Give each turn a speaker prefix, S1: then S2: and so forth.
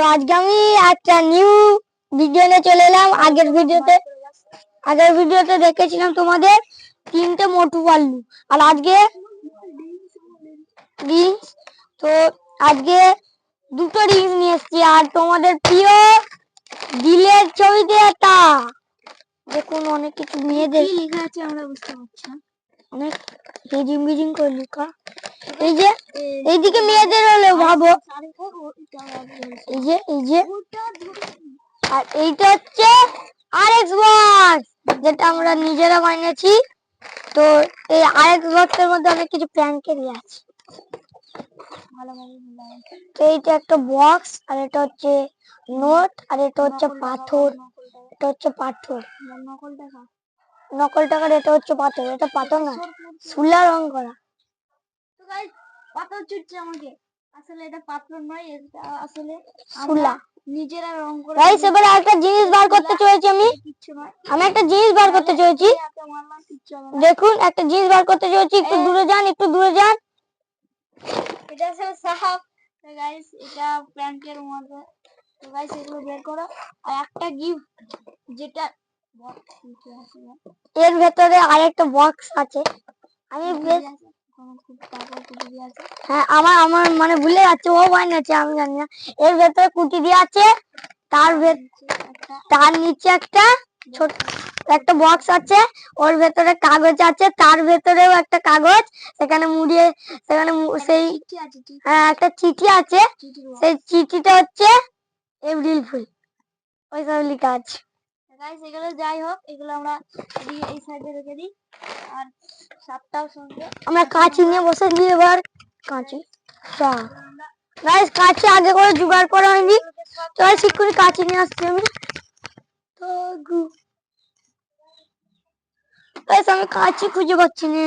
S1: তো আজকে আমি একটা নিউ ভিডিও নিয়ে চলে এলাম, আগের ভিডিওতে আগের ভিডিওতে দেখেছিলাম তোমাদের তিনটে মোটু পাল্লু। আর আজকে রিংস তো আজকে দুটো রিংস নিয়ে এসেছি। আর তোমাদের প্রিয় দিলের ছবিতে একটা। দেখুন, অনেক কিছু মেয়েদের।
S2: লেখা আছে আমরা বুঝতে পারছি না।
S1: অনেক এই যে, এইদিকে মেয়েদের হলে ভাবো। এই যে এই যে। আর এইটা হচ্ছে আর এক্স বক্স যেটা আমরা নিজেরা বানিয়েছি। তো এই আর এক্স বক্স এর মধ্যে অনেক কিছু প্র্যাঙ্কেরই আছে। তো এইটা একটা বক্স, আর এটা হচ্ছে নোট, আর এটা হচ্ছে পাথর। এটা হচ্ছে পাথর।
S2: নকল দেখা
S1: নকল টাকার এটা হচ্ছে পাথর এটা পাথর না সুলা রং করা।
S2: তো গাইস পাথর ছুটছে আমাকে। আসলে এটা পাথর নয় এটা আসলে
S1: সুলা।
S2: নিজেরা রং করে
S1: গাইস এবারে একটা জিনিস বার করতে চলেছি আমি। আমি একটা জিনিস বার করতে চলেছি। দেখুন একটা জিনিস বার করতে চলেছি একটু দূরে যান একটু দূরে যান।
S2: এটা হচ্ছে সাহাব। তো গাইস এটা প্র্যাঙ্কের মধ্যে। তো গাইস এগুলো বের করো। আর একটা গিফট যেটা?
S1: এর ভেতরে আরেকটা বক্স আছে। আমি
S2: আছে, আছে
S1: হ্যাঁ আমার আমার মানে ভুলে যাচ্ছে ও বানিয়েছে আমি জানি না। এর ভেতরে কুটি দিয়ে আছে তার তার নিচে একটা ছোট একটা বক্স আছে ওর ভেতরে কাগজ আছে তার ভেতরেও একটা কাগজ সেখানে মুড়িয়ে সেখানে সেই
S2: আছে
S1: হ্যাঁ, একটা চিঠি আছে। সেই চিঠিটা হচ্ছে এপ্রিল ফুল। ওই সব লেখা আছে।
S2: গাইস এগুলো যাই হোক, এগুলো আমরা এদিকে এই সাইডে রেখে দিই। আর সাতটাও সঙ্গে
S1: আমরা কাঁচি নিয়ে বসে দিয়ে এবার। কাঁচি? গাইস কাঁচি আগে করে জোগাড় করা হয়নি। তো ঠিক করে কাঁচি নিয়ে আসছি আমি। তো গু- আমি কাঁচি খুঁজে পাচ্ছি না।